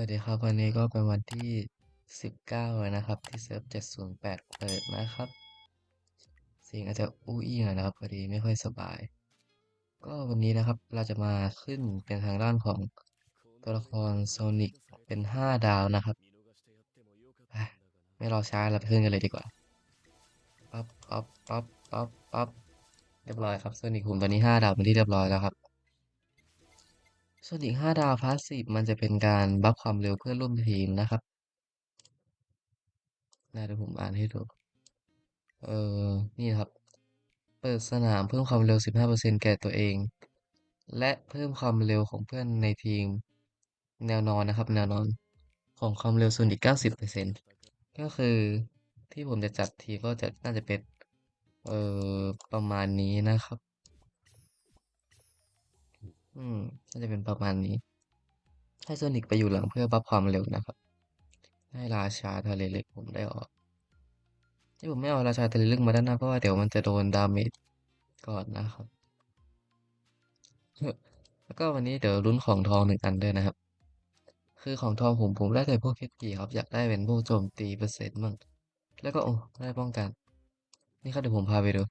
วัสดีครับวันนี้ก็เป็นวันที่ 19แล้วนะครับ ที่เซิร์ฟ 708 เปิดนะครับเสียงอาจจะอู้อี้หน่อยนะครับพอดีไม่ค่อยสบาย ก็วันนี้นะครับเราจะมาขึ้นเป็นทางด้านของตัวละครโซนิกเป็น 5 ดาวนะครับ ไม่รอช้าเราไปขึ้นกันเลยดีกว่าปั๊บปั๊บปั๊บปั๊บปั๊บเรียบร้อยครับโซนิกผมตอนนี้ 5 ดาวเป็นที่เรียบร้อยแล้วครับ โซนิก5ดาวพาสซีฟมันจะเป็นการบัฟความเร็วเพื่อนร่วมทีมนะครับนะเดี๋ยวผมอ่านให้ดู เออนี่ครับ เปิดสนามเพิ่มความเร็ว 15%แก่ตัวเอง และเพิ่มความเร็วของเพื่อนในทีม แนวนอนนะครับ แนวนอนของความเร็วส่วนอีก 90%ก็คือที่ผมจะจัดทีก็จะน่าจะเป็น เออประมาณนี้นะครับ อืมน่าจะเป็นประมาณนี้ ให้โซนิกไปอยู่หลังเพื่อบัฟความเร็วนะครับ ให้ราชาทะเลลึกผมได้ออก ที่ผมไม่เอาราชาทะเลลึกมาด้านหน้าเพราะว่าเดี๋ยวมันจะโดนดาเมจก่อนนะครับ แล้วก็วันนี้เดี๋ยวลุ้นของทองหนึ่งอันด้วยนะครับ คือของทองผมผมได้แต่พวกเพชรกีครับ อยากได้เป็นพวกโจมตีเปอร์เซ็นต์มั่งแล้วก็โอ้ได้ป้องกัน นี่ครับเดี๋ยวผมพาไปดู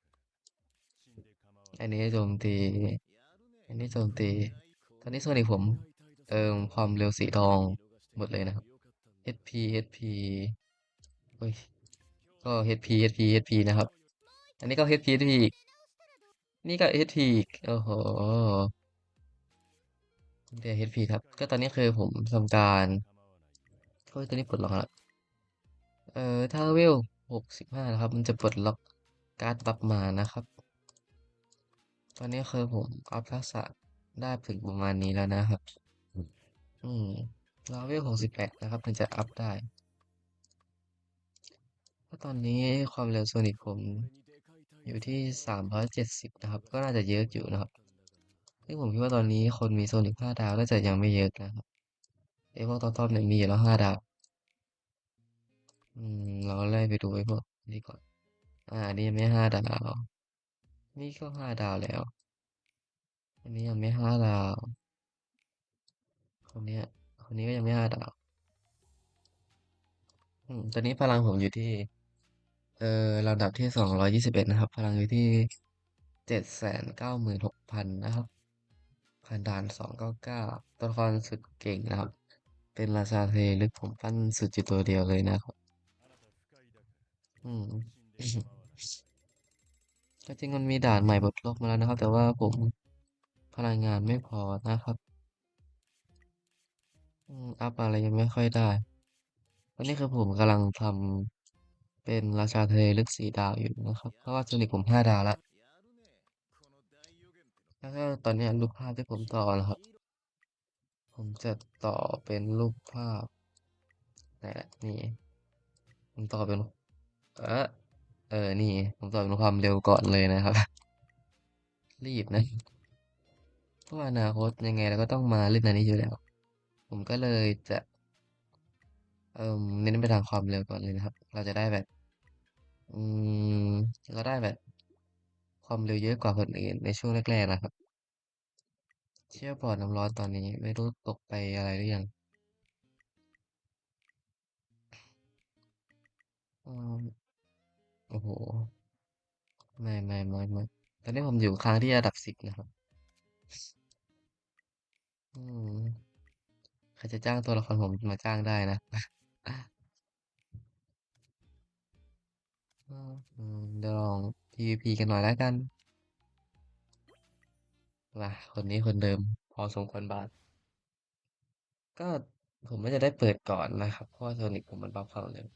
อันนี้โจมตี อันนี้โจมตี ตอนนี้โซนิกผมเติมความเร็วสีทองหมดเลยนะครับ HP HP เฮ้ย ก็ HP HP HP นะครับ อันนี้ก็ HP HP อีก นี่ก็ HP อีก โอ้โหเดี๋ยว HP ครับ ก็ตอนนี้คือผมทำการโอ้ยตัวนี้ปลดล็อกแล้ว เอ่อ ถ้าเวลหกสิบห้านะครับ มันจะปลดล็อกการ์ดบัฟมานะครับ ตอนนี้คือผมอัพทักษะได้ถึงประมาณนี้แล้วนะครับ อืมเราเวลหกสิบแปดนะครับ ถึงจะอัพได้ก็ตอนนี้ความเร็วโซนิกผมอยู่ที่สามร้อยเจ็ดสิบนะครับ ก็น่าจะเยอะอยู่นะครับซึ่งผมคิดว่าตอนนี้คนมีโซนิกห้าดาวน่าจะยังไม่เยอะนะครับไอพวกท็อปๆเนี่ยมีอยู่แล้วห้าดาว อืม เราไล่ไปดูไอพวกนี้ก่อน อ่านนี้ยังไม่ห้าดาว นี่ก็ห้าดาวแล้ว อันนี้ยังไม่ห้าดาว คนนี้คนนี้ก็ยังไม่ห้าดาวอืมตอนนี้พลังผมอยู่ที่ เอ่อลำดับที่สองร้อยยี่สิบเอ็ดนะครับ พลังอยู่ที่เจ็ดแสนเก้าหมื่นหกพันนะครับผ่านด่านสองเก้าเก้าตัวละครสุดเก่งนะครับ เป็นราชาเทลึกผมปั้นสุดจุดตัวเดียวเลยนะครับ อืม ก็จริงมันมีด่านใหม่บทลบมาแล้วนะครับ แต่ว่าผมพลังงานไม่พอนะครับอืมอัพอะไรยังไม่ค่อยได้ตอนนี้คือผมกำลังทำเป็นราชาทะเลลึกสีดาวอยู่นะครับ เพราะว่าโซนิกผมห้าดาวแล้วแล้วก็ตอนนี้รูปภาพที่ผมต่อนะครับ ผมจะต่อเป็นรูปภาพไหนละนี่ผมต่อเป็นเออ เออ นี่ ผมต่อเป็นความเร็วก่อนเลยนะครับ รีบนะเพราะอนาคตยังไงเราก็ต้องมาเล่นอันนี้อยู่แล้ว ผมก็เลยจะเอ่มเน้นไปทางความเร็วก่อนเลยนะครับ เราจะได้แบบ อืมเราได้แบบ ความเร็วเยอะกว่าคนอื่นในช่วงแรกๆนะครับ เชื่อบอดน้ำร้อนตอนนี้ ไม่รู้ตกไปอะไรหรือยัง โอ้โห ไม่ไม่ไม่ไม่ตอนนี้ผมอยู่ค้างที่ระดับสิบนะครับ อืมใครจะจ้างตัวละครผมมาจ้างได้นะอืมเดี๋ยวลอง PVP กันหน่อยแล้วกันว่าคนนี้คนเดิม พอสมควรบาท ก็ผมไม่จะได้เปิดก่อนนะครับ เพราะว่าโซนิกผมมันบัฟควาเร็ว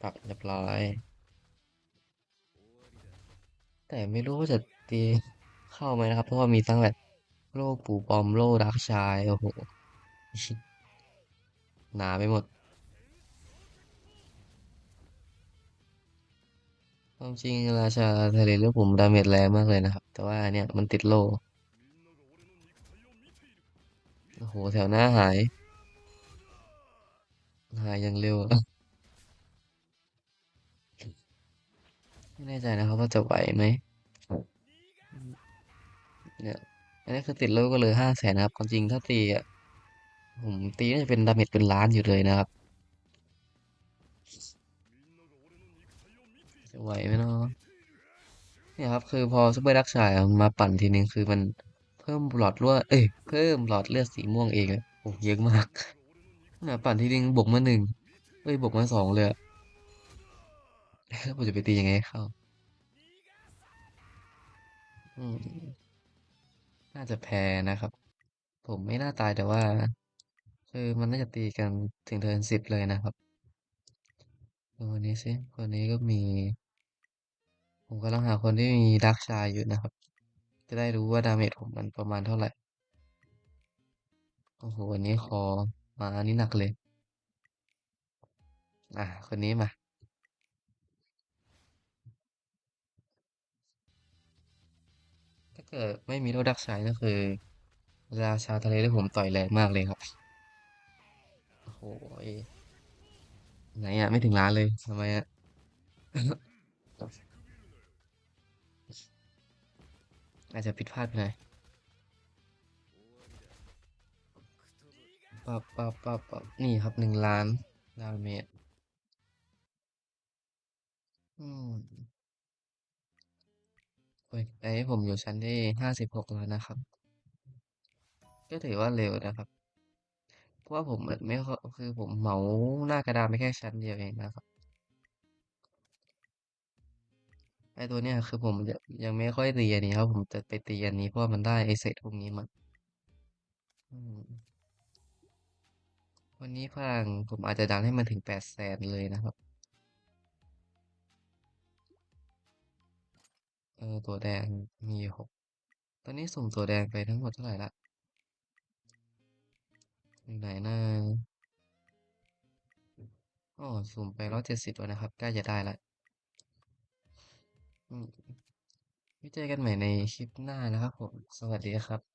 ปรับเรียบร้อย แต่ไม่รู้ว่าจะตีเข้าไหมนะครับ เพราะว่ามีทั้งแบบโล่ปู่ปอมโล่ดักชาย โอ้โห หนาไปหมดความจริงราชาทะเลเลือกผมดาเมจแรงมากเลยนะครับ แต่ว่าเนี่ยมันติดโลโอ้โห แถวหน้าหาย หายอย่างเร็ว ไม่แน่ใจนะครับว่าจะไหวไหมเนี่ยอันนี้คือติดโล่ก็เลยห้าแสนนะครับความจริงถ้าตีอะผมตีน่าจะเป็นดาเมจเป็นล้านอยู่เลยนะครับจะไหวไหมเนาะเนี่ยครับคือพอซูเปอร์ดักชายมันมาปั่นทีนึงคือมันเพิ่มหลอดเลือดเอ้ยเพิ่มหลอดเลือดสีม่วงเองเลยโอ้เยอะมากเนี่ยปั่นทีนึงบวกมาหนึ่งเอ้ยบวกมาสองเลยอะ ผมจะไปตียังไงเข้า อืม น่าจะแพ้นะครับ ผมไม่น่าตายแต่ว่า คือมันน่าจะตีกันถึงเทิร์นสิบเลยนะครับดูวันนี้สิคนนี้ก็มี ผมกำลังหาคนที่มีดักชายอยู่นะครับ จะได้รู้ว่าดาเมจผมมันประมาณเท่าไหร่ โอ้โหวันนี้คอมาอันนี้หนักเลย อะ คนนี้มาาเกิดไม่มีโลดักชายก็คือราชาทะเลที่ผมต่อยแรงมากเลยครับ โอ้โหไหนอะไม่ถึงล้านเลยทำไมอะอาจจะผิดพลาดไปหน่อยปับปับปับปับนี่ครับหนึ่งล้านดาเมจอืม อ้ยไอ้ผมอยู่ชั้นที่ห้าสิบหกแล้วนะครับ ก็ถือว่าเร็วนะครับ เพราะว่าผมไม่คือผมเหมาหน้ากระดานไปแค่ชั้นเดียวเองนะครับไอตัวเนี้ยคือผมยังไม่ค่อยตีอันนี้ครับ ผมจะไปตีอันนี้เพราะมันได้ไอเศษพวกนี้มาวันนี้พลังผมอาจจะดันให้มันถึงแปดแสนเลยนะครับ ออตัวแดงมีหกตอนนี้สุ่มตัวแดงไปทั้งหมดเท่าไหร่ละอยู่ไหนนะอ๋อสุ่มไปร้อยเจ็ดสิบตัวนะครับ ใกล้จะได้ละอืมไว้เจอกันใหม่ในคลิปหน้านะครับผม สวัสดีครับ